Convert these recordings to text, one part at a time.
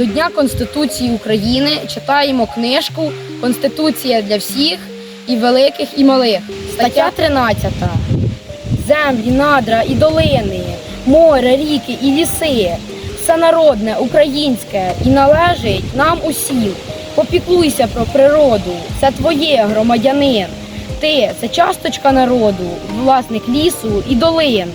До Дня Конституції України читаємо книжку Конституція для всіх і великих і малих. Стаття 13. Землі, надра і долини, море, ріки і ліси. Все народне, українське і належить нам усім. Попіклуйся про природу, це твоє громадянин. Ти це часточка народу, власник лісу і долин.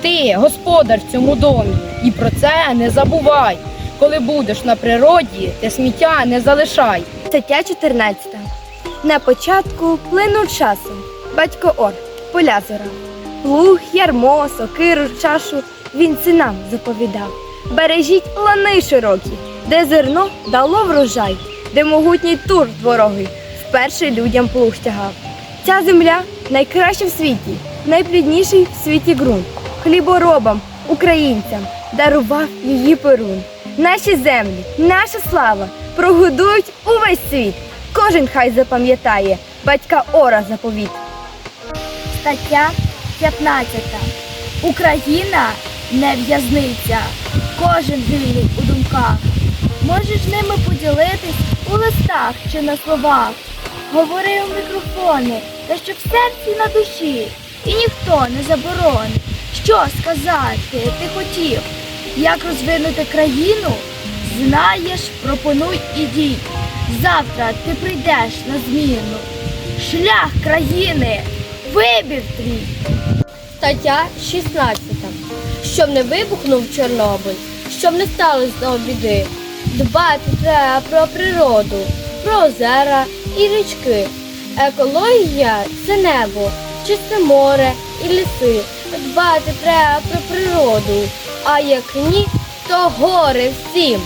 Ти господар в цьому домі, і про це не забувай. Коли будеш на природі, ти сміття не залишай. Стаття 14. На початку плину часу. Батько Ор, поля зора. Плуг, ярмо, сокиру, чашу він синам заповідав. Бережіть лани широкі, де зерно дало врожай, де могутній тур дворогий вперше людям плуг тягав. Ця земля найкраща в світі, найплідніший в світі ґрунт. Хліборобам, українцям дарував її перун. Наші землі, наша слава прогодують увесь світ. Кожен хай запам'ятає батька Ора заповіт. Стаття 15. Україна не в'язниця. Кожен вільний у думках. Можеш ними поділитись у листах чи на словах. Говори у мікрофони, та що в серці на душі. І ніхто не заборонить, що сказати ти хотів. Як розвинути країну? Знаєш, пропонуй і дій. Завтра ти прийдеш на зміну. Шлях країни, вибір твій. Стаття 16. Щоб не вибухнув Чорнобиль, щоб не сталося знову біди. Дбати треба про природу, про озера і річки. Екологія це небо, чисте море і ліси. Дбати треба про природу, а як ні, то горе всім.